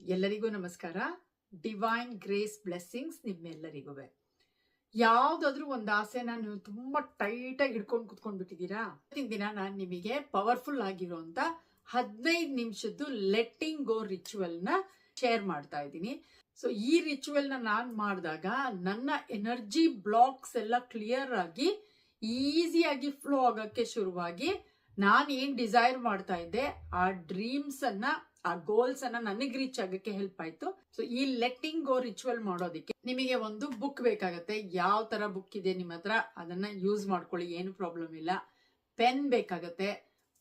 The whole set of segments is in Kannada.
ಎಲ್ಲರಿಗೂ ನಮಸ್ಕಾರ. ಡಿವೈನ್ ಗ್ರೇಸ್ ಬ್ಲೆಸ್ಸಿಂಗ್ಸ್ ನಿಮ್ಮೆಲ್ಲರಿಗೂ. ಯಾವುದಾದ್ರೂ ಒಂದು ಆಸೆನ ನೀವು ತುಂಬಾ ಟೈಟ್ ಆಗಿ ಹಿಡ್ಕೊಂಡು ಕುತ್ಕೊಂಡ್ಬಿಟ್ಟಿದ್ದೀರಾ? ಇವತ್ತಿನ ನಾನು ನಿಮಗೆ ಪವರ್ಫುಲ್ ಆಗಿರುವಂತ ಹದಿನೈದು ನಿಮಿಷದ್ದು ಲೆಟ್ಟಿಂಗ್ ಗೋ ರಿಚುವಲ್ನ ಶೇರ್ ಮಾಡ್ತಾ ಇದ್ದೀನಿ. ಸೊ ಈ ರಿಚುವಲ್ನ ನಾನ್ ಮಾಡಿದಾಗ ನನ್ನ ಎನರ್ಜಿ ಬ್ಲಾಕ್ಸ್ ಎಲ್ಲ ಕ್ಲಿಯರ್ ಆಗಿ ಈಸಿಯಾಗಿ ಫ್ಲೋ ಆಗಕ್ಕೆ ಶುರುವಾಗಿ ನಾನು ಏನ್ ಡಿಸೈರ್ ಮಾಡ್ತಾ ಇದ್ದೆ, ಆ ಡ್ರೀಮ್ಸ್ ಅನ್ನ ಆ ಗೋಲ್ಸ್ ಅನ್ನ ನನಗ್ ರೀಚ್ ಆಗಕ್ಕೆ ಹೆಲ್ಪ್ ಆಯ್ತು. ಸೊ ಈ ಲೆಟ್ಟಿಂಗ್ ಗೋ ರಿಚುವಲ್ ಮಾಡೋದಕ್ಕೆ ನಿಮಗೆ ಒಂದು ಬುಕ್ ಬೇಕಾಗತ್ತೆ. ಯಾವ ತರ ಬುಕ್ ಇದೆ ನಿಮ್ಮ ಹತ್ರ, ಅದನ್ನ ಯೂಸ್ ಮಾಡ್ಕೊಳ್ಳಿ, ಏನು ಪ್ರಾಬ್ಲಮ್ ಇಲ್ಲ. ಪೆನ್ ಬೇಕಾಗತ್ತೆ.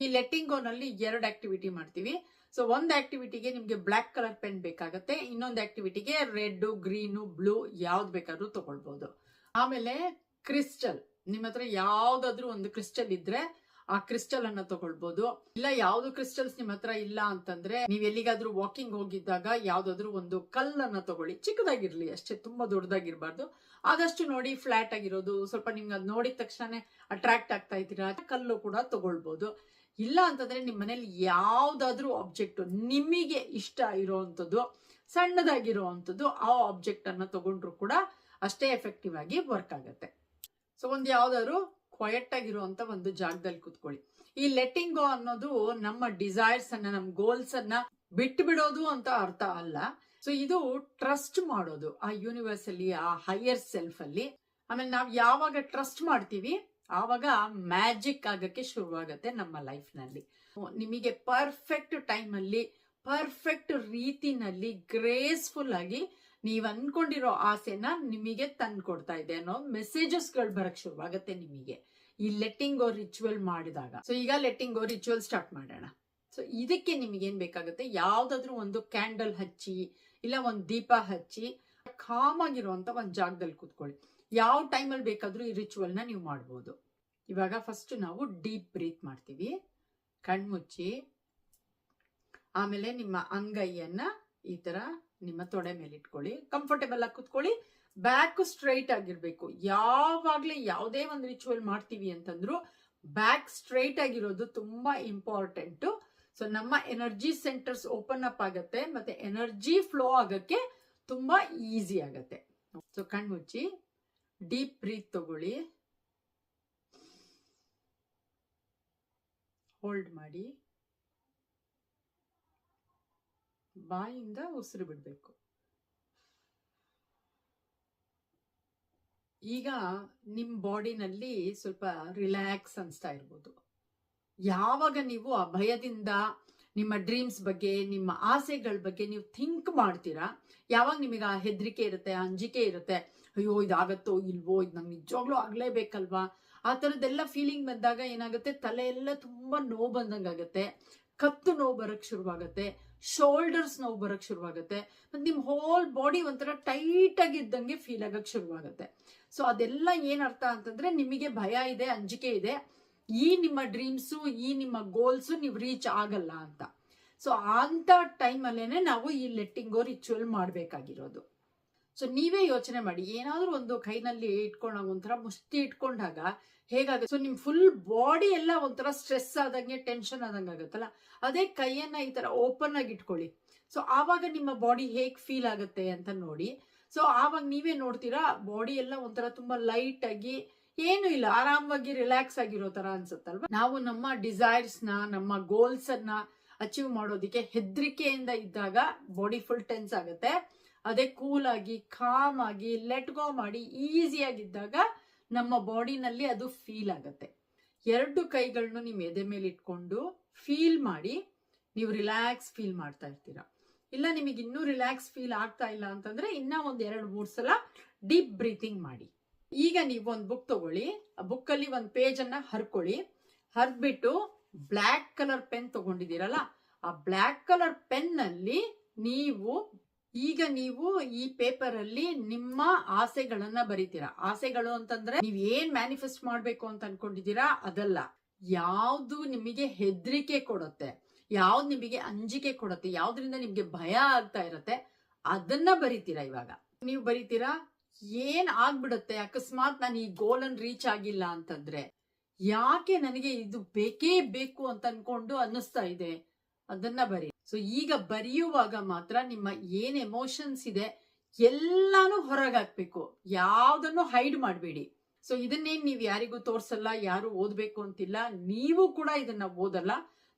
ಈ ಲೆಟ್ಟಿಂಗ್ ಗೋ ನಲ್ಲಿ ಎರಡು ಆಕ್ಟಿವಿಟಿ ಮಾಡ್ತೀವಿ. ಸೊ ಒಂದು ಆಕ್ಟಿವಿಟಿಗೆ ನಿಮ್ಗೆ ಬ್ಲಾಕ್ ಕಲರ್ ಪೆನ್ ಬೇಕಾಗತ್ತೆ. ಇನ್ನೊಂದು ಆಕ್ಟಿವಿಟಿಗೆ ರೆಡ್ ಗ್ರೀನು ಬ್ಲೂ ಯಾವ್ದು ಬೇಕಾದ್ರೂ ತಗೊಳ್ಬಹುದು ಆಮೇಲೆ ಕ್ರಿಸ್ಟಲ್ ನಿಮ್ಮ ಹತ್ರ ಯಾವ್ದಾದ್ರು ಒಂದು ಕ್ರಿಸ್ಟಲ್ ಇದ್ರೆ ಆ ಕ್ರಿಸ್ಟಲ್ ಅನ್ನ ತಗೊಳ್ಬಹುದು ಇಲ್ಲ, ಯಾವ್ದು ಕ್ರಿಸ್ಟಲ್ಸ್ ನಿಮ್ ಹತ್ರ ಇಲ್ಲ ಅಂತಂದ್ರೆ ನೀವ್ ಎಲ್ಲಿಗಾದ್ರೂ ವಾಕಿಂಗ್ ಹೋಗಿದ್ದಾಗ ಯಾವ್ದಾದ್ರು ಒಂದು ಕಲ್ಲನ್ನ ತಗೊಳ್ಳಿ. ಚಿಕ್ಕದಾಗಿರ್ಲಿ ಅಷ್ಟೇ, ತುಂಬಾ ದೊಡ್ಡದಾಗಿರ್ಬಾರ್ದು. ಆದಷ್ಟು ನೋಡಿ ಫ್ಲಾಟ್ ಆಗಿರೋದು, ಸ್ವಲ್ಪ ನಿಮ್ಗೆ ಅದ್ ನೋಡಿದ ತಕ್ಷಣ ಅಟ್ರಾಕ್ಟ್ ಆಗ್ತಾ ಇದ್ದೀರಾ ಕಲ್ಲು ಕೂಡ ತಗೊಳ್ಬಹುದು ಇಲ್ಲ ಅಂತಂದ್ರೆ ನಿಮ್ ಮನೇಲಿ ಯಾವ್ದಾದ್ರೂ ಆಬ್ಜೆಕ್ಟ್ ನಿಮಗೆ ಇಷ್ಟ ಇರೋವಂಥದ್ದು ಸಣ್ಣದಾಗಿರುವಂಥದ್ದು ಆ ಆಬ್ಜೆಕ್ಟ್ ಅನ್ನ ತಗೊಂಡ್ರು ಕೂಡ ಅಷ್ಟೇ ಎಫೆಕ್ಟಿವ್ ಆಗಿ ವರ್ಕ್ ಆಗುತ್ತೆ. ಸೊ ಒಂದು ಯಾವ್ದಾದ್ರು ಕ್ವಯಟ್ ಆಗಿರುವಂತ ಒಂದು ಜಾಗದಲ್ಲಿ ಕುತ್ಕೊಳ್ಳಿ. ಈ ಲೆಟ್ಟಿಂಗ್ ಗೋ ಅನ್ನೋದು ನಮ್ಮ ಡಿಸೈರ್ಸ್ ಅನ್ನ ನಮ್ಮ ಗೋಲ್ಸ್ ಅನ್ನ ಬಿಟ್ಟು ಬಿಡೋದು ಅಂತ ಅರ್ಥ ಅಲ್ಲ. ಸೊ ಇದು ಟ್ರಸ್ಟ್ ಮಾಡೋದು. ಆ ಯೂನಿವರ್ಸ್ ಅಲ್ಲಿ, ಆ ಹೈಯರ್ ಸೆಲ್ಫ್ ಅಲ್ಲಿ. ಆಮೇಲೆ ನಾವು ಯಾವಾಗ ಟ್ರಸ್ಟ್ ಮಾಡ್ತೀವಿ? ಆವಾಗ ಮ್ಯಾಜಿಕ್ ಆಗಕ್ಕೆ ಶುರುವಾಗತ್ತೆ ನಮ್ಮ ಲೈಫ್ನಲ್ಲಿ. ನಿಮಗೆ ಪರ್ಫೆಕ್ಟ್ ಟೈಮ್ ಅಲ್ಲಿ ಪರ್ಫೆಕ್ಟ್ ರೀತಿನಲ್ಲಿ ಗ್ರೇಸ್ಫುಲ್ ಆಗಿ ನೀವ್ ಅನ್ಕೊಂಡಿರೋ ಆಸೆನ ನಿಮಗೆ ತಂದು ಕೊಡ್ತಾ ಇದೆ ಅನ್ನೋ ಮೆಸೇಜಸ್ಗಳು ಬರಕ್ ಶುರುವಾಗತ್ತೆ ನಿಮಗೆ. ಈ ಲೆಟ್ಟಿಂಗ್ ಓ ರಿಚುವಲ್ ಮಾಡಿದಾಗ. ಸೊ ಈಗ ಲೆಟ್ಟಿಂಗ್ ಓ ರಿಚುವಲ್ ಸ್ಟಾರ್ಟ್ ಮಾಡೋಣ. ಸೊ ಇದಕ್ಕೆ ನಿಮಗೆ ಏನ್ ಬೇಕಾಗುತ್ತೆ? ಯಾವ್ದಾದ್ರು ಒಂದು ಕ್ಯಾಂಡಲ್ ಹಚ್ಚಿ, ಇಲ್ಲ ಒಂದು ದೀಪ ಹಚ್ಚಿ ಕಾಮ್ ಆಗಿರುವಂತ ಒಂದು ಜಾಗದಲ್ಲಿ ಕೂತ್ಕೊಳ್ಳಿ. ಯಾವ ಟೈಮಲ್ಲಿ ಬೇಕಾದ್ರೂ ಈ ರಿಚುವಲ್ನ ನೀವು ಮಾಡ್ಬೋದು. ಇವಾಗ ಫಸ್ಟ್ ನಾವು ಡೀಪ್ ಬ್ರೀತ್ ಮಾಡ್ತೀವಿ. ಕಣ್ಮುಚ್ಚಿ. ಆಮೇಲೆ ನಿಮ್ಮ ಅಂಗೈಯನ್ನ ಈ ತರ ನಿಮ್ಮ ತೊಡೆ ಮೇಲೆ ಇಟ್ಕೊಳ್ಳಿ ಕಂಫರ್ಟೇಬಲ್ ಆಗಿ ಕುತ್ಕೊಳ್ಳಿ ಬ್ಯಾಕ್ ಸ್ಟ್ರೈಟ್ ಆಗಿರ್ಬೇಕು. ಯಾವಾಗ್ಲೇ ಯಾವುದೇ ಒಂದು ರಿಚುವಲ್ ಮಾಡ್ತೀವಿ ಅಂತಂದ್ರು ಬ್ಯಾಕ್ ಸ್ಟ್ರೈಟ್ ಆಗಿರೋದು ತುಂಬಾ ಇಂಪಾರ್ಟೆಂಟ್ ಸೊ ನಮ್ಮ ಎನರ್ಜಿ ಸೆಂಟರ್ಸ್ ಓಪನ್ ಅಪ್ ಆಗತ್ತೆ ಮತ್ತೆ ಎನರ್ಜಿ ಫ್ಲೋ ಆಗಕ್ಕೆ ತುಂಬಾ ಈಸಿ ಆಗತ್ತೆ. ಸೊ ಕಣ್ಮುಚ್ಚಿ ಡೀಪ್ ಬ್ರೀತ್ ತಗೊಳ್ಳಿ. ಹೋಲ್ಡ್ ಮಾಡಿ. ಬಾಯಿಂದ ಉಸಿರು ಬಿಡಬೇಕು. ಈಗ ನಿಮ್ಮ ಬಾಡಿನಲ್ಲಿ ಸ್ವಲ್ಪ ರಿಲ್ಯಾಕ್ಸ್ ಅನಿಸ್ತಾ ಇರ್ಬೋದು. ಯಾವಾಗ ನೀವು ಆ ಭಯದಿಂದ ನಿಮ್ಮ ಡ್ರೀಮ್ಸ್ ಬಗ್ಗೆ, ನಿಮ್ಮ ಆಸೆಗಳ ಬಗ್ಗೆ ನೀವು ಥಿಂಕ್ ಮಾಡ್ತೀರಾ? ಯಾವಾಗ ನಿಮಗೆ ಆ ಹೆದರಿಕೆ ಇರುತ್ತೆ ಅಂಜಿಕೆ ಇರುತ್ತೆ, ಅಯ್ಯೋ ಇದಾಗತ್ತೋ ಇಲ್ವೋ, ಇದು ನಂಗೆ ನಿಜವಾಗ್ಲೂ ಆಗ್ಲೇಬೇಕಲ್ವಾ? ಆ ಥರದ್ದೆಲ್ಲ ಫೀಲಿಂಗ್ ಬಂದಾಗ ಏನಾಗುತ್ತೆ? ತಲೆ ಎಲ್ಲ ತುಂಬಾ ನೋವು ಬಂದಂಗಾಗತ್ತೆ, ಕತ್ತು ನೋವು ಬರೋಕ್ಕೆ ಶುರುವಾಗತ್ತೆ. ಶೋಲ್ಡರ್ಸ್ ನೋವು ಬರಕ್ ಶುರುವಾಗುತ್ತೆ. ಮತ್ತೆ ನಿಮ್ ಹೋಲ್ ಬಾಡಿ ಒಂಥರ ಟೈಟ್ ಆಗಿದ್ದಂಗೆ ಫೀಲ್ ಆಗಕ್ ಶುರುವಾಗುತ್ತೆ. ಸೊ ಅದೆಲ್ಲ ಏನ್ ಅರ್ಥ ಅಂತಂದ್ರೆ ನಿಮಗೆ ಭಯ ಇದೆ, ಅಂಜಿಕೆ ಇದೆ. ಈ ನಿಮ್ಮ ಡ್ರೀಮ್ಸು ಈ ನಿಮ್ಮ ಗೋಲ್ಸು ನೀವು ರೀಚ್ ಆಗಲ್ಲ ಅಂತ. ಸೊ ಅಂತ ಟೈಮಲ್ಲೇನೆ ನಾವು ಈ ಲೆಟ್ಟಿಂಗೋ ರಿಚುವಲ್ ಮಾಡಬೇಕಾಗಿರೋದು. ಸೊ ನೀವೇ ಯೋಚನೆ ಮಾಡಿ. ಏನಾದರೂ ಒಂದು ಕೈನಲ್ಲಿ ಇಟ್ಕೊಂಡಾಗ, ಒಂಥರ ಮುಷ್ಟಿ ಇಟ್ಕೊಂಡಾಗ ಹೇಗಾಗುತ್ತೆ? ಸೊ ನಿಮ್ ಫುಲ್ ಬಾಡಿ ಎಲ್ಲ ಒಂಥರ ಸ್ಟ್ರೆಸ್ ಆದಂಗೆ ಟೆನ್ಷನ್ ಆದಂಗೆ ಆಗುತ್ತಲ್ಲ? ಅದೇ ಕೈಯನ್ನ ಈ ತರ ಓಪನ್ ಆಗಿ ಇಟ್ಕೊಳ್ಳಿ. ಸೊ ಆವಾಗ ನಿಮ್ಮ ಬಾಡಿ ಹೇಗ್ ಫೀಲ್ ಆಗುತ್ತೆ ಅಂತ ನೋಡಿ. ಸೊ ಆವಾಗ ನೀವೇ ನೋಡ್ತೀರಾ ಬಾಡಿ ಎಲ್ಲ ಒಂಥರ ತುಂಬಾ ಲೈಟ್ ಆಗಿ, ಏನು ಇಲ್ಲ, ಆರಾಮವಾಗಿ ರಿಲ್ಯಾಕ್ಸ್ ಆಗಿರೋ ತರ ಅನ್ಸುತ್ತಲ್ವಾ? ನಾವು ನಮ್ಮ ಡಿಸೈರ್ಸ್ನ, ನಮ್ಮ ಗೋಲ್ಸ್ ಅನ್ನ ಅಚೀವ್ ಮಾಡೋದಿಕ್ಕೆ ಹೆದರಿಕೆಯಿಂದ ಇದ್ದಾಗ ಬಾಡಿ ಫುಲ್ ಟೆನ್ಸ್ ಆಗುತ್ತೆ. ಅದೇ ಕೂಲ್ ಆಗಿ ಕಾಮ್ ಆಗಿ ಲೆಟ್ ಗೋ ಮಾಡಿ ಈಸಿಯಾಗಿದ್ದಾಗ ನಮ್ಮ ಬಾಡಿನಲ್ಲಿ ಅದು ಫೀಲ್ ಆಗತ್ತೆ. ಎರಡು ಕೈಗಳನ್ನು ನಿಮ್ಮ ಎದೆ ಮೇಲೆ ಇಟ್ಕೊಂಡು ಫೀಲ್ ಮಾಡಿ, ನೀವು ರಿಲ್ಯಾಕ್ಸ್ ಫೀಲ್ ಮಾಡ್ತಾ ಇರ್ತೀರಾ. ಇಲ್ಲ ನಿಮಗೆ ಇನ್ನೂ ರಿಲ್ಯಾಕ್ಸ್ ಫೀಲ್ ಆಗ್ತಾ ಇಲ್ಲ ಅಂತಂದ್ರೆ ಇನ್ನ ಒಂದು ಎರಡು, ಮೂರು ಸಲ ಡೀಪ್ ಬ್ರೀತಿಂಗ್ ಮಾಡಿ. ಈಗ ನೀವು ಒಂದು ಬುಕ್ ತಗೊಳ್ಳಿ. ಆ ಬುಕ್ ಅಲ್ಲಿ ಒಂದು ಪೇಜನ್ನು ಹರ್ಕೊಳ್ಳಿ. ಹರ್ದ್ಬಿಟ್ಟು ಬ್ಲ್ಯಾಕ್ ಕಲರ್ ಪೆನ್ ತಗೊಂಡಿದ್ದೀರಲ್ಲ, ಆ ಬ್ಲ್ಯಾಕ್ ಕಲರ್ ಪೆನ್ನಲ್ಲಿ ನೀವು ಈಗ ನೀವು ಈ ಪೇಪರ್ ಅಲ್ಲಿ ನಿಮ್ಮ ಆಸೆಗಳನ್ನ ಬರೀತೀರಾ. ಆಸೆಗಳು ಅಂತಂದ್ರೆ ನೀವ್ ಏನ್ ಮ್ಯಾನಿಫೆಸ್ಟ್ ಮಾಡ್ಬೇಕು ಅಂತ ಅನ್ಕೊಂಡಿದ್ದೀರಾ? ಅದಲ್ಲ. ಯಾವ್ದು ನಿಮಗೆ ಹೆದರಿಕೆ ಕೊಡುತ್ತೆ, ಯಾವ್ದು ನಿಮಗೆ ಅಂಜಿಕೆ ಕೊಡುತ್ತೆ, ಯಾವ್ದ್ರಿಂದ ನಿಮ್ಗೆ ಭಯ ಆಗ್ತಾ ಇರತ್ತೆ, ಅದನ್ನ ಬರೀತೀರಾ ಇವಾಗ. ನೀವು ಬರೀತೀರಾ, ಏನ್ ಆಗ್ಬಿಡುತ್ತೆ? ಅಕಸ್ಮಾತ್ ನಾನು ಈ ಗೋಲ್ ಅನ್ ರೀಚ್ ಆಗಿಲ್ಲ ಅಂತಂದ್ರೆ, ಯಾಕೆ ನನಗೆ ಇದು ಬೇಕೇ ಬೇಕು ಅಂತ ಅನ್ಕೊಂಡು ಅನ್ನಿಸ್ತಾ ಇದೆ? ಅದನ್ನ ಬರಿ. ಸೊ ಈಗ ಬರೆಯುವಾಗ ಮಾತ್ರ ನಿಮ್ಮ ಏನ್ ಎಮೋಷನ್ಸ್ ಇದೆ ಎಲ್ಲಾನು ಹೊರಗಾಕ್ಬೇಕು. ಯಾವ್ದನ್ನು ಹೈಡ್ ಮಾಡಬೇಡಿ. ಸೊ ಇದನ್ನೇನ್ ನೀವು ಯಾರಿಗೂ ತೋರ್ಸಲ್ಲ, ಯಾರು ಓದ್ಬೇಕು ಅಂತಿಲ್ಲ, ನೀವು ಕೂಡ ಇದನ್ನ ಓದಲ್ಲ.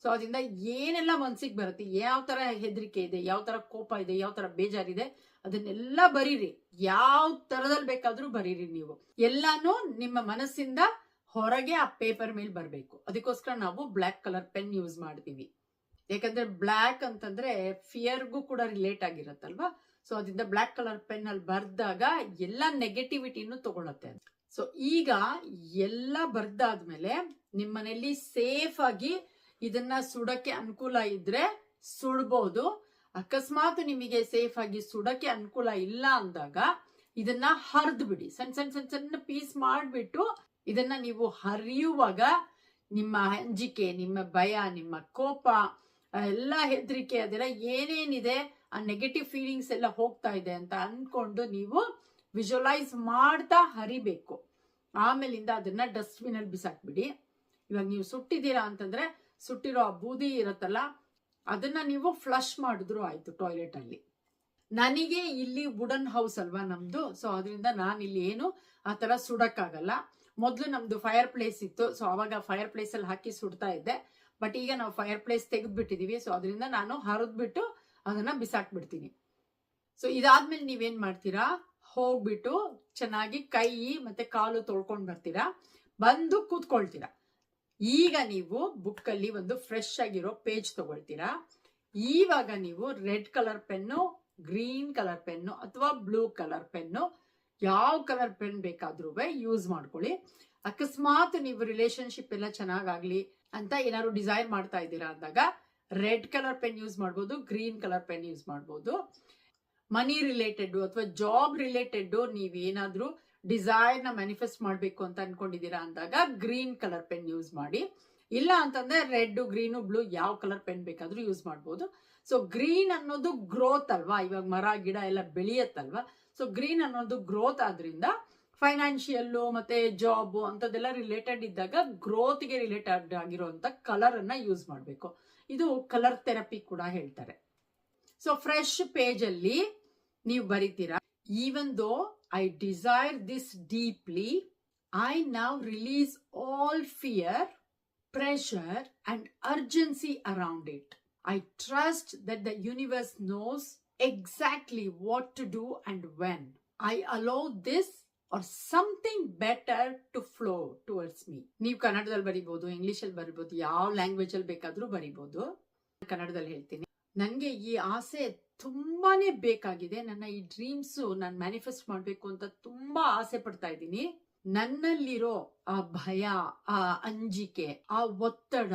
ಸೊ ಅದರಿಂದ ಏನೆಲ್ಲ ಮನ್ಸಿಗೆ ಬರುತ್ತೆ, ಯಾವ ತರ ಹೆದರಿಕೆ ಇದೆ, ಯಾವ ತರ ಕೋಪ ಇದೆ, ಯಾವ ತರ ಬೇಜಾರಿದೆ, ಅದನ್ನೆಲ್ಲ ಬರೀರಿ. ಯಾವ ತರದಲ್ಲಿ ಬೇಕಾದ್ರೂ ಬರೀರಿ ನೀವು. ಎಲ್ಲಾನು ನಿಮ್ಮ ಮನಸ್ಸಿಂದ ಹೊರಗೆ ಆ ಪೇಪರ್ ಮೇಲೆ ಬರಬೇಕು. ಅದಕ್ಕೋಸ್ಕರ ನಾವು ಬ್ಲ್ಯಾಕ್ ಕಲರ್ ಪೆನ್ ಯೂಸ್ ಮಾಡ್ತೀವಿ. ಯಾಕಂದ್ರೆ ಬ್ಲ್ಯಾಕ್ ಅಂತಂದ್ರೆ ಫಿಯರ್ಗೂ ಕೂಡ ರಿಲೇಟ್ ಆಗಿರತ್ತಲ್ವಾ? ಸೊ ಅದರಿಂದ ಬ್ಲ್ಯಾಕ್ ಕಲರ್ ಪೆನ್ ಅಲ್ಲಿ ಬರ್ದಾಗ ಎಲ್ಲ ನೆಗೆಟಿವಿಟಿನೂ ತಗೊಳತ್ತೆ ಸೊ ಈಗ ಎಲ್ಲ ಬರ್ದಾದ್ಮೇಲೆ ನಿಮ್ಮನೇಲಿ ಸೇಫ್ ಆಗಿ ಇದನ್ನ ಸುಡಕ್ಕೆ ಅನುಕೂಲ ಇದ್ರೆ ಸುಡ್ಬೋದು. ಅಕಸ್ಮಾತ್ ನಿಮಗೆ ಸೇಫ್ ಆಗಿ ಸುಡಕ್ಕೆ ಅನುಕೂಲ ಇಲ್ಲ ಅಂದಾಗ ಇದನ್ನ ಹರಿದು ಬಿಡಿ ಸಣ್ಣ ಸಣ್ಣ ಸಣ್ಣ ಸಣ್ಣ ಪೀಸ್ ಮಾಡಿಬಿಟ್ಟು ಇದನ್ನ ನೀವು ಹರಿಯುವಾಗ ನಿಮ್ಮ ಅಂಜಿಕೆ ನಿಮ್ಮ ಭಯ, ನಿಮ್ಮ ಕೋಪ ಎಲ್ಲ ಹೆದರಿಕೆ, ಅದೆಲ್ಲ ಏನೇನಿದೆ, ಆ ನೆಗೆಟಿವ್ ಫೀಲಿಂಗ್ಸ್ ಎಲ್ಲ ಹೋಗ್ತಾ ಇದೆ ಅಂತ ಅನ್ಕೊಂಡು ನೀವು ವಿಜುವಲೈಸ್ ಮಾಡ್ತಾ ಹರಿಬೇಕು. ಆಮೇಲಿಂದ ಅದನ್ನ ಡಸ್ಟ್ಬಿನ್ ಅಲ್ಲಿ ಬಿಸಾಕ್ಬಿಡಿ. ಇವಾಗ ನೀವು ಸುಟ್ಟಿದ್ದೀರಾ ಅಂತಂದ್ರೆ ಸುಟ್ಟಿರೋ ಆ ಬೂದಿ ಇರತ್ತಲ್ಲ, ಅದನ್ನ ನೀವು ಫ್ಲಶ್ ಮಾಡಿದ್ರು ಆಯ್ತು ಟಾಯ್ಲೆಟ್ ಅಲ್ಲಿ. ನನಗೆ ಇಲ್ಲಿ ವುಡನ್ ಹೌಸ್ ಅಲ್ವಾ ನಮ್ದು ಸೊ ಅದರಿಂದ ನಾನು ಇಲ್ಲಿ ಏನು ಆ ತರ ಸುಡಕ್ಕಾಗಲ್ಲ. ಮೊದಲು ನಮ್ದು ಫೈರ್ ಪ್ಲೇಸ್ ಇತ್ತು ಸೊ ಅವಾಗ ಫೈರ್ ಪ್ಲೇಸ್ ಅಲ್ಲಿ ಹಾಕಿ ಸುಡ್ತಾ ಇದ್ದೆ. ಬಟ್ ಈಗ ನಾವು ಫೈರ್ ಪ್ಲೇಸ್ ತೆಗೆದ್ಬಿಟ್ಟಿದೀವಿ. ಸೊ ಅದರಿಂದ ನಾನು ಹರಿದ್ಬಿಟ್ಟು ಅದನ್ನ ಬಿಸಾಕ್ಬಿಡ್ತೀನಿ. ಸೊ ಇದಾದ್ಮೇಲೆ ನೀವೇನ್ ಮಾಡ್ತೀರಾ? ಹೋಗ್ಬಿಟ್ಟು ಚೆನ್ನಾಗಿ ಕೈ, ಮತ್ತೆ ಕಾಲು ತೊಳ್ಕೊಂಡ್ ಬರ್ತೀರಾ? ಬಂದು ಕೂತ್ಕೊಳ್ತೀರಾ? ಈಗ ನೀವು ಬುಕ್ ಅಲ್ಲಿ ಒಂದು ಫ್ರೆಶ್ ಆಗಿರೋ ಪೇಜ್ ತಗೊಳ್ತೀರಾ? ಈವಾಗ ನೀವು red colour pen, green colour pen, ಅಥವಾ ಬ್ಲೂ ಕಲರ್ ಪೆನ್ನು, ಯಾವ ಕಲರ್ ಪೆನ್ ಬೇಕಾದ್ರೂ ಯೂಸ್ ಮಾಡ್ಕೊಳ್ಳಿ. ಅಕಸ್ಮಾತ್ ನೀವು ರಿಲೇಶನ್ಶಿಪ್ ಎಲ್ಲ ಚೆನ್ನಾಗಾಗ್ಲಿ ಅಂತ ಏನಾದ್ರು ಡಿಸೈನ್ ಮಾಡ್ತಾ ಇದ್ದೀರಾ ಅಂದಾಗ ರೆಡ್ ಕಲರ್ ಪೆನ್ ಯೂಸ್ ಮಾಡ್ಬೋದು ಗ್ರೀನ್ ಕಲರ್ ಪೆನ್ ಯೂಸ್ ಮಾಡ್ಬೋದು. ಮನಿ ರಿಲೇಟೆಡ್ ಅಥವಾ ಜಾಬ್ ರಿಲೇಟೆಡ್ ನೀವೇನಾದ್ರೂ ಡಿಸೈನ್ನ ಮ್ಯಾನಿಫೆಸ್ಟ್ ಮಾಡಬೇಕು ಅಂತ ಅನ್ಕೊಂಡಿದ್ದೀರಾ ಅಂದಾಗ ಗ್ರೀನ್ ಕಲರ್ ಪೆನ್ ಯೂಸ್ ಮಾಡಿ. ಇಲ್ಲ ಅಂತಂದ್ರೆ ರೆಡ್ ಗ್ರೀನು ಬ್ಲೂ ಯಾವ ಕಲರ್ ಪೆನ್ ಬೇಕಾದ್ರೂ ಯೂಸ್ ಮಾಡ್ಬೋದು. ಸೊ ಗ್ರೀನ್ ಅನ್ನೋದು ಗ್ರೋತ್ ಅಲ್ವಾ? ಇವಾಗ ಮರ, ಗಿಡ ಎಲ್ಲ ಬೆಳೆಯತ್ತಲ್ವಾ? ಸೊ ಗ್ರೀನ್ ಅನ್ನೋದು ಗ್ರೋತ್ ಆದ್ರಿಂದ ಫೈನಾನ್ಷಿಯಲ್ ಮತ್ತೆ ಜಾಬ್ ಅಂತದೆಲ್ಲ ರಿಲೇಟೆಡ್ ಇದ್ದಾಗ ಗ್ರೋತ್ಗೆ ರಿಲೇಟೆಡ್ ಆಗಿರುವಂತ ಕಲರ್ ಅನ್ನ ಯೂಸ್ ಮಾಡಬೇಕು. ಇದು ಕಲರ್ ಥೆರಪಿ ಕೂಡ ಹೇಳ್ತಾರೆ. ಸೊ ಫ್ರೆಶ್ ಪೇಜ್ ಅಲ್ಲಿ ನೀವು ಬರೀತೀರಾ even though I desire this deeply I now release all fear pressure and urgency around it I trust that the universe knows exactly what to do and when I allow this or something better to flow towards me ನೀವು ಕನ್ನಡದಲ್ಲಿ ಬರಿಬಹುದು ಇಂಗ್ಲಿಷ್ ಅಲ್ಲಿ ಬರಿಬಹುದು ಯಾವ ಲ್ಯಾಂಗ್ವೇಜ್ ಅಲ್ಲಿ ಬೇಕಾದ್ರೂ ಬರಿಬಹುದು ಕನ್ನಡದಲ್ಲಿ ಹೇಳ್ತೀನಿ. ನನಗೆ ಈ ಆಸೆ ತುಂಬಾನೇ ಬೇಕಾಗಿದೆ. ನನ್ನ ಈ ಡ್ರೀಮ್ಸ್ ನಾನು ಮ್ಯಾನಿಫೆಸ್ಟ್ ಮಾಡಬೇಕು ಅಂತ ತುಂಬಾ ಆಸೆ ಪಡ್ತಾ ಇದ್ದೀನಿ. ನನ್ನಲ್ಲಿರೋ ಆ ಭಯ, ಆ ಅಂಜಿಕೆ, ಆ ಒತ್ತಡ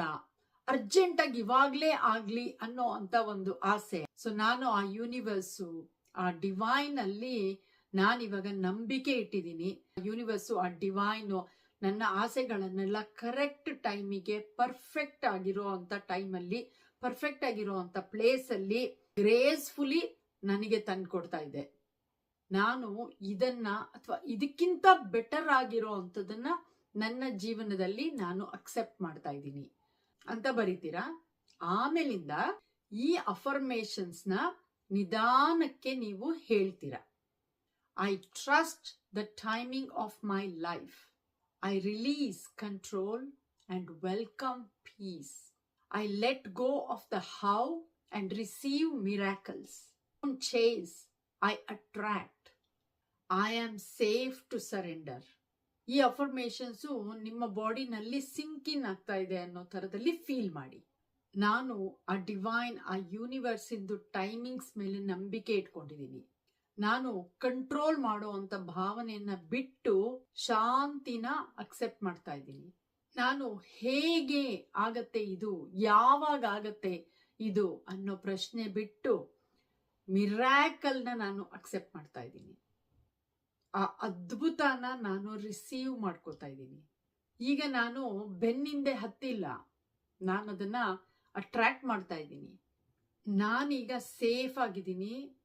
ಅರ್ಜೆಂಟ್ ಆಗಿ ಇವಾಗ್ಲೇ ಆಗ್ಲಿ ಅನ್ನೋ ಅಂತ ಒಂದು ಆಸೆ. ಸೊ ನಾನು ಆ ಯೂನಿವರ್ಸ್ ಆ ಡಿವೈನ್ ಅಲ್ಲಿ ನಾನು ಇವಾಗ ನಂಬಿಕೆ ಇಟ್ಟಿದ್ದೀನಿ. ಯೂನಿವರ್ಸು ಆ ಡಿವೈನು ನನ್ನ ಆಸೆಗಳನ್ನೆಲ್ಲ ಕರೆಕ್ಟ್ ಟೈಮಿಗೆ ಪರ್ಫೆಕ್ಟ್ ಆಗಿರೋ ಅಂತ ಟೈಮಲ್ಲಿ ಪರ್ಫೆಕ್ಟ್ ಆಗಿರೋ ಅಂತ ಪ್ಲೇಸಲ್ಲಿ ಗ್ರೇಸ್ಫುಲಿ ನನಗೆ ತಂದ್ಕೊಡ್ತಾ ಇದೆ. ನಾನು ಇದನ್ನ ಅಥವಾ ಇದಕ್ಕಿಂತ ಬೆಟರ್ ಆಗಿರೋ ಅಂಥದ್ದನ್ನ ನನ್ನ ಜೀವನದಲ್ಲಿ ನಾನು ಅಕ್ಸೆಪ್ಟ್ ಮಾಡ್ತಾ ಇದ್ದೀನಿ. ಅಂತ ಬರೀತೀರಾ? ಆಮೇಲಿಂದ ಈ ಅಫರ್ಮೇಶನ್ಸ್ನ ನಿಧಾನಕ್ಕೆ ನೀವು ಹೇಳ್ತೀರಾ? I timing of my life. I release control and welcome peace. I let go of the how and receive miracles. I don't chase, I attract. I am safe to surrender. ಈ ಅಫರ್ಮೇಷನ್ಸು ನಿಮ್ಮ ಬಾಡಿನಲ್ಲಿ ಸಿಂಕಿನ್ ಆಗ್ತಾ ಇದೆ ಅನ್ನೋ ಥರದಲ್ಲಿ ಫೀಲ್ ಮಾಡಿ ನಾನು ಆ ಡಿವೈನ್ ಆ ಯೂನಿವರ್ಸ್ ಇಂದು ಟೈಮಿಂಗ್ಸ್ ಮೇಲೆ ನಂಬಿಕೆ ಇಟ್ಕೊಂಡಿದ್ದೀನಿ ನಾನು ಕಂಟ್ರೋಲ್ ಮಾಡೋ ಅಂತ ಭಾವನೆಯನ್ನ ಬಿಟ್ಟು ಶಾಂತಿನ ಅಕ್ಸೆಪ್ಟ್ ಮಾಡ್ತಾ ಇದ್ದೀನಿ. ನಾನು ಹೇಗೆ ಆಗತ್ತೆ ಇದು, ಯಾವಾಗ ಆಗತ್ತೆ ಇದು ಅನ್ನೋ ಪ್ರಶ್ನೆ ಬಿಟ್ಟು ಮಿರಾಕಲ್ನ ನಾನು ಅಕ್ಸೆಪ್ಟ್ ಮಾಡ್ತಾ ಇದ್ದೀನಿ. ಆ ಅದ್ಭುತನ ನಾನು ರಿಸೀವ್ ಮಾಡ್ಕೋತಾ ಇದ್ದೀನಿ. ಈಗ ನಾನು ಬೆನ್ನಿಂದೆ ಹತ್ತಿಲ್ಲ. ನಾನು ಅದನ್ನ ಅಟ್ರಾಕ್ಟ್ ಮಾಡ್ತಾ ಇದ್ದೀನಿ. ನಾನೀಗ ಸೇಫ್ ಆಗಿದ್ದೀನಿ.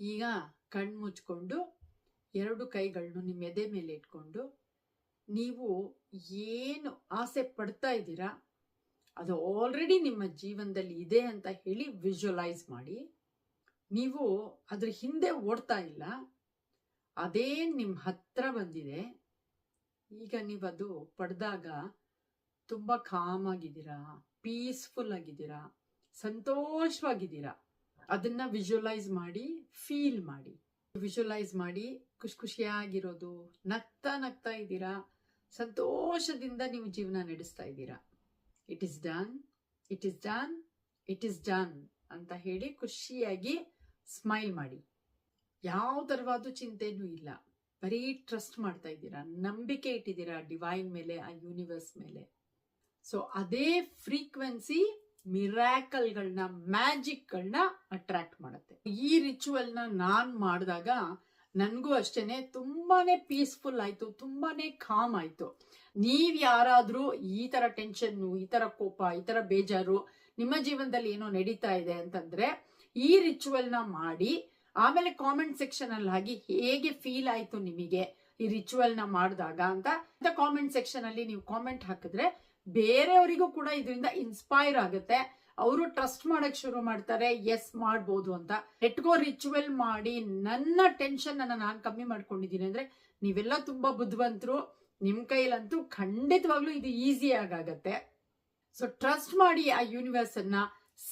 ಈಗ ಕಣ್ಣು ಮುಚ್ಕೊಂಡು ಎರಡು ಕೈಗಳನ್ನು ನಿಮ್ಮ ಎದೆ ಮೇಲೆ ಇಟ್ಕೊಂಡು ನೀವು ಏನು ಆಸೆ ಪಡ್ತಾ ಇದ್ದೀರಾ, ಅದು ಆಲ್ರೆಡಿ ನಿಮ್ಮ ಜೀವನದಲ್ಲಿ ಇದೆ ಅಂತ ಹೇಳಿ ವಿಜುವಲೈಸ್ ಮಾಡಿ. ನೀವು ಅದ್ರ ಹಿಂದೆ ಓಡ್ತಾ ಇಲ್ಲ, ಅದೇ ನಿಮ್ಮ ಹತ್ರ ಬಂದಿದೆ. ಈಗ ನೀವು ಅದು ಪಡೆದಾಗ ತುಂಬ ಕಾಮ್ ಆಗಿದ್ದೀರಾ ಪೀಸ್ಫುಲ್ ಆಗಿದ್ದೀರಾ, ಸಂತೋಷವಾಗಿದ್ದೀರಾ. ಅದನ್ನ ವಿಜುವಲೈಸ್ ಮಾಡಿ ಫೀಲ್ ಮಾಡಿ. ವಿಜುವಲೈಸ್ ಮಾಡಿ, ಖುಷಿ ಖುಷಿಯಾಗಿರೋದು, ನಗ್ತಾ ನಗ್ತಾ ಇದ್ದೀರಾ? ಸಂತೋಷದಿಂದ ನೀವು ಜೀವನ ನಡೆಸ್ತಾ ಇದ್ದೀರಾ? It is done it is done it is done ಅಂತ ಹೇಳಿ ಖುಷಿಯಾಗಿ ಸ್ಮೈಲ್ ಮಾಡಿ. ಯಾವ ತರವಾದ ಚಿಂತೆನೂ ಇಲ್ಲ. ಬರೀ ಟ್ರಸ್ಟ್ ಮಾಡ್ತಾ ಇದ್ದೀರಾ? ನಂಬಿಕೆ ಇಟ್ಟಿದ್ದೀರಾ? ಡಿವೈನ್ ಮೇಲೆ, ಆ ಯೂನಿವರ್ಸ್ ಮೇಲೆ. ಸೊ ಅದೇ ಫ್ರೀಕ್ವೆನ್ಸಿ ಮಿರಾಕಲ್ಗಳನ್ನ ಮ್ಯಾಜಿಕ್ಗಳನ್ನ ಅಟ್ರಾಕ್ಟ್ ಮಾಡುತ್ತೆ. ಈ ರಿಚುವಲ್ನ ನಾನು ಮಾಡಿದಾಗ ನನಗೂ ಅಷ್ಟೇನೆ ತುಂಬಾನೇ ಪೀಸ್ಫುಲ್ ಆಯ್ತು, ತುಂಬಾನೇ ಕಾಮ್ ಆಯ್ತು. ನೀವು ಯಾರಾದ್ರೂ ಈ ತರ ಟೆನ್ಷನ್ ಈ ತರ ಕೋಪ, ಈ ತರ ಬೇಜಾರು ನಿಮ್ಮ ಜೀವನದಲ್ಲಿ ಏನೋ ನಡೀತಾ ಇದೆ ಅಂತಂದ್ರೆ ಈ ರಿಚುವಲ್ನ ಮಾಡಿ ಆಮೇಲೆ ಕಾಮೆಂಟ್ ಸೆಕ್ಷನ್ ಅಲ್ಲಿ ಹಾಕಿ ಹೇಗೆ ಫೀಲ್ ಆಯ್ತು ನಿಮಗೆ? ಈ ರಿಚುವಲ್ನ ಮಾಡಿದಾಗ ಅಂತ ಕಾಮೆಂಟ್ ಸೆಕ್ಷನ್ ಅಲ್ಲಿ ನೀವು ಕಾಮೆಂಟ್ ಹಾಕಿದ್ರೆ ಬೇರೆಯವರಿಗೂ ಕೂಡ ಇದರಿಂದ ಇನ್ಸ್ಪೈರ್ ಆಗುತ್ತೆ. ಅವರು ಟ್ರಸ್ಟ್ ಮಾಡಕ್ ಶುರು ಮಾಡ್ತಾರೆ ಎಸ್ ಮಾಡ್ಬೋದು ಅಂತ. ಎಟ್ಗೋ ರಿಚುವಲ್ ಮಾಡಿ ನನ್ನ ಟೆನ್ಷನ್ ಅನ್ನ ನಾನು ಕಮ್ಮಿ ಮಾಡ್ಕೊಂಡಿದ್ದೀನಿ ಅಂದ್ರೆ ನೀವೆಲ್ಲ ತುಂಬಾ ಬುದ್ಧಿವಂತರು. ನಿಮ್ ಕೈಲಂತೂ ಖಂಡಿತವಾಗ್ಲೂ ಇದು ಈಸಿ ಆಗತ್ತೆ ಸೊ ಟ್ರಸ್ಟ್ ಮಾಡಿ ಆ ಯೂನಿವರ್ಸ್ ಅನ್ನ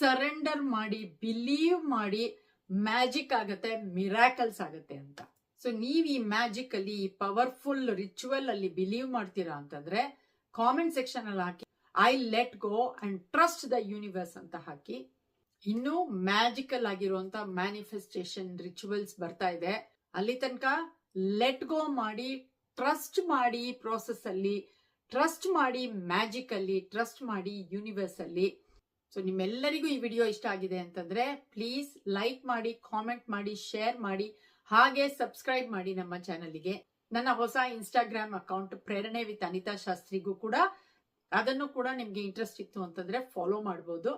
ಸರೆಂಡರ್ ಮಾಡಿ ಬಿಲೀವ್ ಮಾಡಿ ಮ್ಯಾಜಿಕ್ ಆಗತ್ತೆ ಮಿರಾಕಲ್ಸ್ ಆಗತ್ತೆ ಅಂತ. ಸೊ ನೀವು ಈ ಮ್ಯಾಜಿಕ್ ಅಲ್ಲಿ, ಈ ಪವರ್ಫುಲ್ ರಿಚುವಲ್ ಅಲ್ಲಿ ಬಿಲೀವ್ ಮಾಡ್ತೀರಾ ಅಂತಂದ್ರೆ ಕಾಮೆಂಟ್ ಸೆಕ್ಷನ್ ಅಲ್ಲಿ ಹಾಕಿ I let go and trust the universe ಅಂತ ಹಾಕಿ, ಇನ್ನೂ ಮ್ಯಾಜಿಕಲ್ ಆಗಿರುವಂತ ಮ್ಯಾನಿಫೆಸ್ಟೇಷನ್ ರಿಚುವಲ್ಸ್ ಬರ್ತಾ ಇದೆ. ಅಲ್ಲಿ ತನಕ ಲೆಟ್ ಗೋ ಮಾಡಿ ಟ್ರಸ್ಟ್ ಮಾಡಿ ಪ್ರೋಸೆಸ್ ಅಲ್ಲಿ ಟ್ರಸ್ಟ್ ಮಾಡಿ ಮ್ಯಾಜಿಕ್ ಅಲ್ಲಿ ಟ್ರಸ್ಟ್ ಮಾಡಿ ಯೂನಿವರ್ಸ್ ಅಲ್ಲಿ. ಸೊ ನಿಮ್ಮೆಲ್ಲರಿಗೂ ಈ ವಿಡಿಯೋ ಇಷ್ಟ ಆಗಿದೆ ಅಂತಂದ್ರೆ ಪ್ಲೀಸ್ ಲೈಕ್ ಮಾಡಿ ಕಾಮೆಂಟ್ ಮಾಡಿ ಶೇರ್ ಮಾಡಿ. ಹಾಗೆ ಸಬ್ಸ್ಕ್ರೈಬ್ ಮಾಡಿ ನಮ್ಮ ಚಾನಲ್ಗೆ ನನ್ನ ಹೊಸ Instagram account Prerane with Anita ಶಾಸ್ತ್ರಿಗೂ ಕೂಡ ಅದನ್ನು ಕೂಡ ನಿಮ್ಗೆ ಇಂಟ್ರೆಸ್ಟ್ ಇತ್ತು ಅಂತಂದ್ರೆ ಫಾಲೋ ಮಾಡ್ಬೋದು.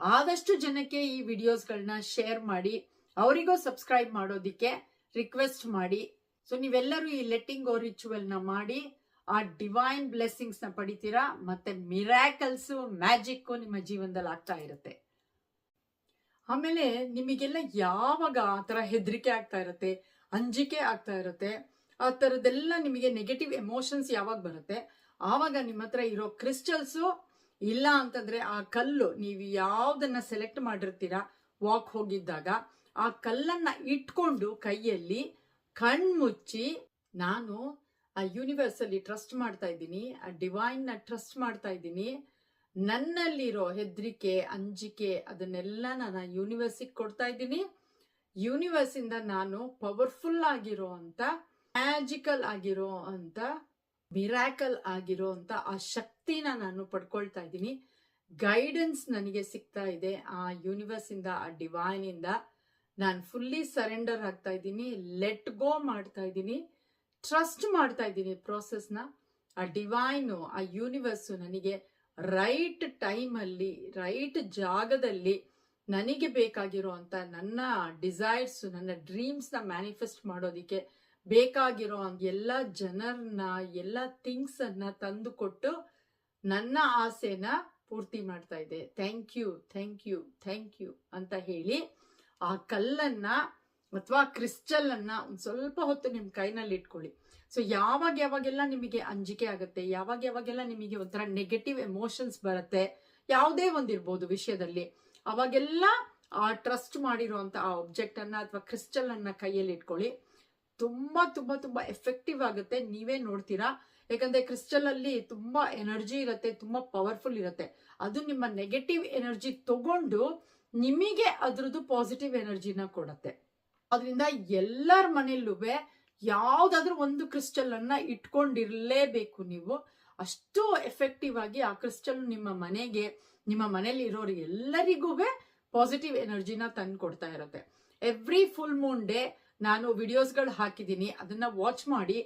ಆದಷ್ಟು ಜನಕ್ಕೆ ಈ ವಿಡಿಯೋಸ್ಗಳನ್ನ ಶೇರ್ ಮಾಡಿ, ಅವರಿಗೂ ಸಬ್ಸ್ಕ್ರೈಬ್ ಮಾಡೋದಿಕ್ಕೆ ರಿಕ್ವೆಸ್ಟ್ ಮಾಡಿ. ಸೊ ನೀವೆಲ್ಲರೂ ಈ ಲೆಟ್ಟಿಂಗ್ ಓ ರಿಚುವಲ್ನ ಮಾಡಿ, ಆ ಡಿವೈನ್ ಬ್ಲೆಸ್ಸಿಂಗ್ಸ್ನ ಪಡಿತೀರಾ? ಮತ್ತೆ ಮಿರಾಕಲ್ಸ್ ಮ್ಯಾಜಿಕ್ ನಿಮ್ಮ ಜೀವನದಲ್ಲಿ ಆಗ್ತಾ ಇರುತ್ತೆ. ಆಮೇಲೆ ನಿಮಗೆಲ್ಲ ಯಾವಾಗ ಆ ಥರ ಹೆದರಿಕೆ ಆಗ್ತಾ ಇರುತ್ತೆ, ಅಂಜಿಕೆ ಆಗ್ತಾ ಇರುತ್ತೆ, ಆ ಥರದ್ದೆಲ್ಲ ನಿಮಗೆ ನೆಗೆಟಿವ್ ಎಮೋಷನ್ಸ್ ಯಾವಾಗ ಬರುತ್ತೆ? ಆವಾಗ ನಿಮ್ಮ ಹತ್ರ ಇರೋ ಕ್ರಿಸ್ಟಲ್ಸು ಇಲ್ಲ ಅಂತಂದ್ರೆ ಆ ಕಲ್ಲು, ನೀವು ಯಾವುದನ್ನ ಸೆಲೆಕ್ಟ್ ಮಾಡಿರ್ತೀರಾ ವಾಕ್ ಹೋಗಿದ್ದಾಗ, ಆ ಕಲ್ಲನ್ನ ಇಟ್ಕೊಂಡು ಕೈಯಲ್ಲಿ ಕಣ್ಮುಚ್ಚಿ ನಾನು ಆ ಯೂನಿವರ್ಸಲ್ಲಿ ಟ್ರಸ್ಟ್ ಮಾಡ್ತಾ ಇದ್ದೀನಿ, ಆ ಡಿವೈನ್ನ ಟ್ರಸ್ಟ್ ಮಾಡ್ತಾ ಇದ್ದೀನಿ ನನ್ನಲ್ಲಿರೋ ಹೆದರಿಕೆ, ಅಂಜಿಕೆ ಅದನ್ನೆಲ್ಲ ನಾನು ಯೂನಿವರ್ಸಿಗೆ ಕೊಡ್ತಾ ಇದ್ದೀನಿ. ಯೂನಿವರ್ಸ್ ಇಂದ ನಾನು ಪವರ್ಫುಲ್ ಆಗಿರೋ ಅಂತ ಮ್ಯಾಜಿಕಲ್ ಆಗಿರೋ ಅಂತ ಮಿರಾಕಲ್ ಆಗಿರೋ ಅಂತ ಆ ಶಕ್ತಿನ ನಾನು ಪಡ್ಕೊಳ್ತಾ ಇದ್ದೀನಿ. ಗೈಡೆನ್ಸ್ ನನಗೆ ಸಿಗ್ತಾ ಇದೆ ಆ ಯೂನಿವರ್ಸ್ ಇಂದ ಆ ಡಿವೈನ್ ಇಂದ ನಾನು ಫುಲ್ಲಿ ಸರೆಂಡರ್ ಆಗ್ತಾ ಇದ್ದೀನಿ ಲೆಟ್ ಗೋ ಮಾಡ್ತಾ ಇದ್ದೀನಿ. ಟ್ರಸ್ಟ್ ಮಾಡ್ತಾ ಇದ್ದೀನಿ ಪ್ರೋಸೆಸ್ನ ಆ ಡಿವೈನು ಆ ಯೂನಿವರ್ಸು ನನಗೆ ರೈಟ್ ಟೈಮಲ್ಲಿ ರೈಟ್ ಜಾಗದಲ್ಲಿ ನನಗೆ ಬೇಕಾಗಿರೋ ಅಂತ ನನ್ನ ಡಿಸೈರ್ಸ್ ನನ್ನ ಡ್ರೀಮ್ಸ್ನ ಮ್ಯಾನಿಫೆಸ್ಟ್ ಮಾಡೋದಿಕ್ಕೆ ಬೇಕಾಗಿರೋ ಎಲ್ಲ ಜನರನ್ನ ಎಲ್ಲ ಥಿಂಗ್ಸ್ ಅನ್ನ ತಂದು ನನ್ನ ಆಸೆನ ಪೂರ್ತಿ ಮಾಡ್ತಾ ಇದೆ thank you thank you thank you ಅಂತ ಹೇಳಿ ಆ ಕಲ್ಲನ್ನ ಅಥವಾ ಕ್ರಿಸ್ಟಲ್ ಅನ್ನ ಒಂದ್ ಸ್ವಲ್ಪ ಹೊತ್ತು ನಿಮ್ ಕೈನಲ್ಲಿ ಇಟ್ಕೊಳ್ಳಿ. ಸೊ ಯಾವಾಗ ಯಾವಾಗೆಲ್ಲ ನಿಮಗೆ ಅಂಜಿಕೆ ಆಗುತ್ತೆ, ಯಾವಾಗ ಯಾವಾಗೆಲ್ಲ ನಿಮಗೆ ಒಂಥರ ನೆಗೆಟಿವ್ ಎಮೋಷನ್ಸ್ ಬರುತ್ತೆ, ಯಾವುದೇ ಒಂದಿರ್ಬೋದು ವಿಷಯದಲ್ಲಿ, ಅವಾಗೆಲ್ಲ ಆ ಟ್ರಸ್ಟ್ ಮಾಡಿರುವಂತ ಆ ಆಬ್ಜೆಕ್ಟ್ ಅನ್ನ ಅಥವಾ ಕ್ರಿಸ್ಟಲ್ ಅನ್ನ ಕೈಯಲ್ಲಿ ಇಟ್ಕೊಳ್ಳಿ. ತುಂಬಾ ತುಂಬಾ ತುಂಬಾ ಎಫೆಕ್ಟಿವ್ ಆಗುತ್ತೆ. ನೀವೇ ನೋಡ್ತೀರಾ? ಯಾಕಂದ್ರೆ ಕ್ರಿಸ್ಟಲ್ ಅಲ್ಲಿ ತುಂಬಾ ಎನರ್ಜಿ ಇರುತ್ತೆ, ತುಂಬಾ ಪವರ್ಫುಲ್ ಇರುತ್ತೆ. ಅದು ನಿಮ್ಮ ನೆಗೆಟಿವ್ ಎನರ್ಜಿ ತಗೊಂಡು ನಿಮಗೆ ಅದ್ರದ್ದು ಪಾಸಿಟಿವ್ ಎನರ್ಜಿನ ಕೊಡುತ್ತೆ. ಅದರಿಂದ ಎಲ್ಲರ ಮನೆಯಲ್ಲೂ ಯಾವ್ದಾದ್ರೂ ಒಂದು ಕ್ರಿಸ್ಟಲ್ ಅನ್ನ ಇಟ್ಕೊಂಡಿರ್ಲೇಬೇಕು ನೀವು. ಅಷ್ಟು ಎಫೆಕ್ಟಿವ್ ಆಗಿ ಆ ಕ್ರಿಸ್ಟಲ್ ನಿಮ್ಮ ಮನೆಗೆ, ನಿಮ್ಮ ಮನೇಲಿ ಇರೋರು ಎಲ್ಲರಿಗೂ ಪಾಸಿಟಿವ್ ಎನರ್ಜಿನ ತಂದು ಕೊಡ್ತಾ ಇರುತ್ತೆ. ಎವ್ರಿ ಫುಲ್ ಮೂನ್ ಡೇ ನಾನು ವಿಡಿಯೋಸ್ಗಳು ಹಾಕಿದ್ದೀನಿ. ಅದನ್ನ ವಾಚ್ ಮಾಡಿ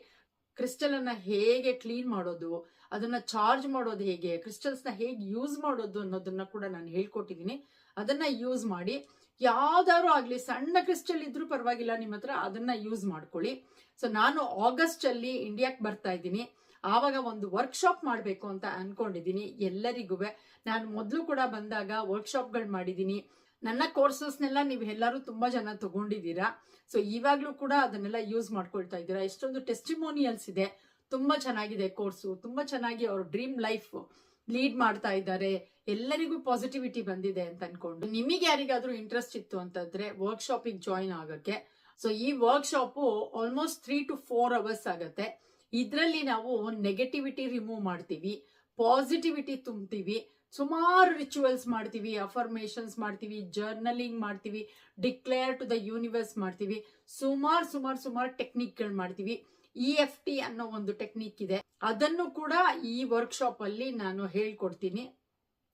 ಕ್ರಿಸ್ಟಲ್ ಅನ್ನ ಹೇಗೆ ಕ್ಲೀನ್ ಮಾಡೋದು, ಅದನ್ನ ಚಾರ್ಜ್ ಮಾಡೋದು ಹೇಗೆ ಕ್ರಿಸ್ಟಲ್ಸ್ನ ಹೇಗೆ ಯೂಸ್ ಮಾಡೋದು ಅನ್ನೋದನ್ನ ಕೂಡ ನಾನು ಹೇಳ್ಕೊಟ್ಟಿದ್ದೀನಿ. ಅದನ್ನ ಯೂಸ್ ಮಾಡಿ ಯಾವ್ದಾದ್ರು ಆಗಲಿ, ಸಣ್ಣ ಕ್ರಿಸ್ಟಲ್ ಇದ್ರೂ ಪರವಾಗಿಲ್ಲ, ನಿಮ್ಮ ಹತ್ರ ಅದನ್ನ ಯೂಸ್ ಮಾಡ್ಕೊಳ್ಳಿ. ಸೊ ನಾನು ಆಗಸ್ಟ್ ಅಲ್ಲಿ ಇಂಡಿಯಾಕ್ ಬರ್ತಾ ಇದ್ದೀನಿ. ಆವಾಗ ಒಂದು ವರ್ಕ್ಶಾಪ್ ಮಾಡಬೇಕು ಅಂತ ಅನ್ಕೊಂಡಿದ್ದೀನಿ ಎಲ್ಲರಿಗೂ. ನಾನು ಮೊದಲು ಕೂಡ ಬಂದಾಗ ವರ್ಕ್ಶಾಪ್ಗಳು ಮಾಡಿದ್ದೀನಿ. ನನ್ನ ಕೋರ್ಸಸ್ನೆಲ್ಲ ನೀವು ಎಲ್ಲರೂ ತುಂಬಾ ಜನ ತಗೊಂಡಿದ್ದೀರಾ. ಸೊ ಇವಾಗ್ಲೂ ಕೂಡ ಅದನ್ನೆಲ್ಲ ಯೂಸ್ ಮಾಡ್ಕೊಳ್ತಾ ಇದ್ದೀರಾ. ಎಷ್ಟೊಂದು ಟೆಸ್ಟಿಮೋನಿಯಲ್ಸ್ ಇದೆ. ತುಂಬಾ ಚೆನ್ನಾಗಿದೆ ಕೋರ್ಸು ತುಂಬಾ ಚೆನ್ನಾಗಿ ಅವ್ರ ಡ್ರೀಮ್ ಲೈಫ್ ಲೀಡ್ ಮಾಡ್ತಾ ಇದ್ದಾರೆ. ಎಲ್ಲರಿಗೂ ಪಾಸಿಟಿವಿಟಿ ಬಂದಿದೆ ಅಂತ ಅನ್ಕೊಂಡು. ನಿಮಗೆ ಯಾರಿಗಾದ್ರೂ ಇಂಟ್ರೆಸ್ಟ್ ಇತ್ತು ಅಂತಂದ್ರೆ ವರ್ಕ್ಶಾಪಿಗೆ ಜಾಯಿನ್ ಆಗಕ್ಕೆ. ಸೊ ಈ workshop almost three to four hours ಆಗತ್ತೆ. ಇದರಲ್ಲಿ ನಾವು ನೆಗೆಟಿವಿಟಿ ರಿಮೂವ್ ಮಾಡ್ತೀವಿ ಪಾಸಿಟಿವಿಟಿ ತುಂಬ್ತೀವಿ, ಸುಮಾರು ರಿಚುವಲ್ಸ್ ಮಾಡ್ತೀವಿ ಅಫರ್ಮೇಷನ್ಸ್ ಮಾಡ್ತೀವಿ ಜರ್ನಲಿಂಗ್ ಮಾಡ್ತೀವಿ ಡಿಕ್ಲೇರ್ ಟು ದ ಯೂನಿವರ್ಸ್ ಮಾಡ್ತೀವಿ, ಸುಮಾರು ಸುಮಾರು ಸುಮಾರು ಟೆಕ್ನಿಕ್ಗಳು ಮಾಡ್ತೀವಿ. ಇ ಎಫ್ ಟಿ ಅನ್ನೋ ಒಂದು ಟೆಕ್ನಿಕ್ ಇದೆ. ಅದನ್ನು ಕೂಡ ಈ ವರ್ಕ್ಶಾಪ್ ಅಲ್ಲಿ ನಾನು ಹೇಳ್ಕೊಡ್ತೀನಿ.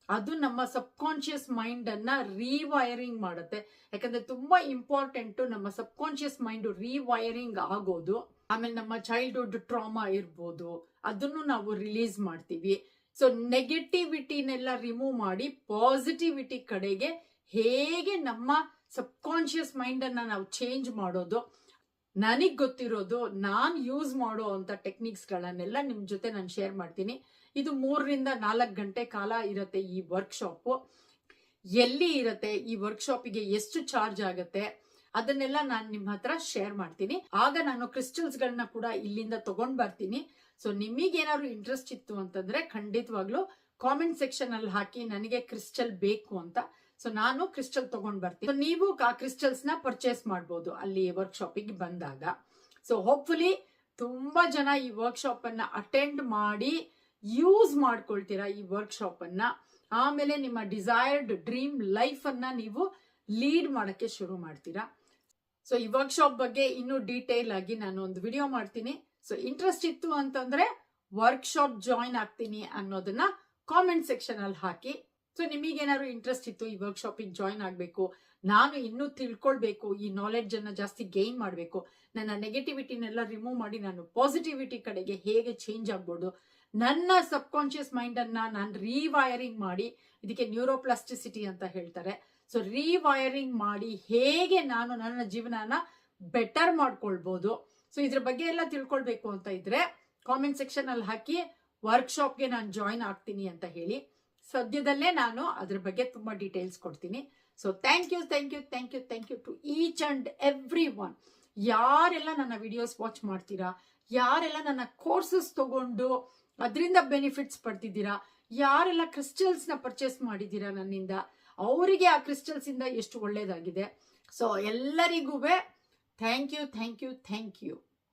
ಅದು ನಮ್ಮ ಸಬ್ ಕಾನ್ಶಿಯಸ್ ಮೈಂಡ್ ಅನ್ನ ರೀವೈರಿಂಗ್ ಮಾಡುತ್ತೆ. ಯಾಕಂದ್ರೆ ತುಂಬಾ ಇಂಪಾರ್ಟೆಂಟ್ ನಮ್ಮ ಸಬ್ ಕಾನ್ಶಿಯಸ್ ಮೈಂಡ್ ರೀವೈರಿಂಗ್ ಆಗೋದು. ಆಮೇಲೆ ನಮ್ಮ ಚೈಲ್ಡ್ಹುಡ್ ಟ್ರಾಮಾ ಇರ್ಬೋದು. ಅದನ್ನು ನಾವು ರಿಲೀಸ್ ಮಾಡ್ತೀವಿ. ಸೊ ನೆಗೆಟಿವಿಟಿನೆಲ್ಲ ರಿಮೂವ್ ಮಾಡಿ ಪಾಸಿಟಿವಿಟಿ ಕಡೆಗೆ ಹೇಗೆ ನಮ್ಮ ಸಬ್ ಕಾನ್ಶಿಯಸ್ ಮೈಂಡ್ ಅನ್ನ ನಾವು ಚೇಂಜ್ ಮಾಡೋದು. ನನಗ್ ಗೊತ್ತಿರೋದು ನಾನ್ ಯೂಸ್ ಮಾಡೋ ಅಂತ ಟೆಕ್ನಿಕ್ಸ್ ಗಳನ್ನೆಲ್ಲ ನಿಮ್ ಜೊತೆ ನಾನು ಶೇರ್ ಮಾಡ್ತೀನಿ. ಇದು ಮೂರರಿಂದ ನಾಲ್ಕು ಗಂಟೆ ಕಾಲ ಇರತ್ತೆ ಈ ವರ್ಕ್ಶಾಪ್ ಎಲ್ಲಿ ಇರತ್ತೆ? ಈ ವರ್ಕ್ಶಾಪಿಗೆ ಎಷ್ಟು ಚಾರ್ಜ್ ಆಗತ್ತೆ? ಅದನ್ನೆಲ್ಲ ನಾನು ನಿಮ್ಮ ಹತ್ರ ಶೇರ್ ಮಾಡ್ತೀನಿ. ಆಗ ನಾನು ಕ್ರಿಸ್ಟಲ್ಸ್ ಗಳನ್ನ ಕೂಡ ಇಲ್ಲಿಂದ ತಗೊಂಡ್ ಬರ್ತೀನಿ. ಸೊ ನಿಮಗೇನಾದ್ರು ಇಂಟ್ರೆಸ್ಟ್ ಇತ್ತು ಅಂತಂದ್ರೆ ಖಂಡಿತವಾಗ್ಲೂ ಕಾಮೆಂಟ್ ಸೆಕ್ಷನ್ ಅಲ್ಲಿ ಹಾಕಿ ನನಗೆ ಕ್ರಿಸ್ಟಲ್ ಬೇಕು ಅಂತ. ಸೊ ನಾನು ಕ್ರಿಸ್ಟಲ್ ತಗೊಂಡ್ ಬರ್ತೀನಿ. ನೀವು ಆ ಕ್ರಿಸ್ಟಲ್ಸ್ನ ಪರ್ಚೇಸ್ ಮಾಡಬಹುದು ಅಲ್ಲಿ ವರ್ಕ್ಶಾಪಿಗೆ ಬಂದಾಗ. ಸೊ ಹೋಪ್ಫುಲಿ ತುಂಬಾ ಜನ ಈ ವರ್ಕ್ಶಾಪ್ ಅನ್ನ ಅಟೆಂಡ್ ಮಾಡಿ ಯೂಸ್ ಮಾಡ್ಕೊಳ್ತೀರಾ ಈ ವರ್ಕ್ಶಾಪ್ ಅನ್ನ. ಆಮೇಲೆ ನಿಮ್ಮ ಡಿಸೈರ್ಡ್ ಡ್ರೀಮ್ ಲೈಫ್ ಅನ್ನ ನೀವು ಲೀಡ್ ಮಾಡಕ್ಕೆ ಶುರು ಮಾಡ್ತೀರಾ. ಸೊ ಈ ವರ್ಕ್ಶಾಪ್ ಬಗ್ಗೆ ಇನ್ನೂ ಡೀಟೇಲ್ ಆಗಿ ನಾನು ಒಂದು ವಿಡಿಯೋ ಮಾಡ್ತೀನಿ. ಸೊ ಇಂಟ್ರೆಸ್ಟ್ ಇತ್ತು ಅಂತಂದ್ರೆ ವರ್ಕ್ಶಾಪ್ ಜಾಯಿನ್ ಆಗ್ತೀನಿ ಅನ್ನೋದನ್ನ ಕಾಮೆಂಟ್ ಸೆಕ್ಷನ್ ಅಲ್ಲಿ ಹಾಕಿ. ಸೊ ನಿಮಗೇನಾದ್ರು ಇಂಟ್ರೆಸ್ಟ್ ಇತ್ತು ಈ ವರ್ಕ್ಶಾಪಿಗೆ ಜಾಯಿನ್ ಆಗಬೇಕು, ನಾನು ಇನ್ನೂ ತಿಳ್ಕೊಳ್ಬೇಕು, ಈ ನಾಲೆಡ್ಜ್ ಅನ್ನ ಜಾಸ್ತಿ ಗೈನ್ ಮಾಡಬೇಕು, ನನ್ನ ನೆಗೆಟಿವಿಟಿನೆಲ್ಲ ರಿಮೂವ್ ಮಾಡಿ ನಾನು ಪಾಸಿಟಿವಿಟಿ ಕಡೆಗೆ ಹೇಗೆ ಚೇಂಜ್ ಆಗ್ಬೋದು, ನನ್ನ ಸಬ್ ಕಾನ್ಶಿಯಸ್ ಮೈಂಡ್ ಅನ್ನ ನಾನು ರೀವೈರಿಂಗ್ ಮಾಡಿ, ಇದಕ್ಕೆ ನ್ಯೂರೋಪ್ಲಾಸ್ಟಿಸಿಟಿ ಅಂತ ಹೇಳ್ತಾರೆ. ಸೊ ರೀವೈರಿಂಗ್ ಮಾಡಿ ಹೇಗೆ ನಾನು ನನ್ನ ಜೀವನನ ಬೆಟರ್ ಮಾಡ್ಕೊಳ್ಬೋದು. ಸೊ ಇದ್ರ ಬಗ್ಗೆ ಎಲ್ಲ ತಿಳ್ಕೊಳ್ಬೇಕು ಅಂತ ಇದ್ರೆ ಕಾಮೆಂಟ್ ಸೆಕ್ಷನ್ ಅಲ್ಲಿ ಹಾಕಿ ವರ್ಕ್ಶಾಪ್ಗೆ ನಾನು ಜಾಯಿನ್ ಆಗ್ತೀನಿ ಅಂತ ಹೇಳಿ. ಸದ್ಯದಲ್ಲೇ ನಾನು ಅದ್ರ ಬಗ್ಗೆ ತುಂಬಾ ಡೀಟೇಲ್ಸ್ ಕೊಡ್ತೀನಿ. So thank you thank you thank you thank you to each and every one ಯಾರೆಲ್ಲ ನನ್ನ ವಿಡಿಯೋಸ್ ವಾಚ್ ಮಾಡ್ತೀರಾ, ಯಾರೆಲ್ಲ ನನ್ನ ಕೋರ್ಸಸ್ ತಗೊಂಡು ಅದರಿಂದ ಬೆನಿಫಿಟ್ಸ್ ಪಡ್ತಿದ್ದೀರಾ, ಯಾರೆಲ್ಲ ಕ್ರಿಸ್ಟಲ್ಸ್ನ ಪರ್ಚೇಸ್ ಮಾಡಿದ್ದೀರಾ ನನ್ನಿಂದ, ಅವರಿಗೆ ಆ ಕ್ರಿಸ್ಟಲ್ಸಿಂದ ಎಷ್ಟು ಒಳ್ಳೆಯದಾಗಿದೆ ಸೊ ಎಲ್ಲರಿಗೂ thank you thank you thank you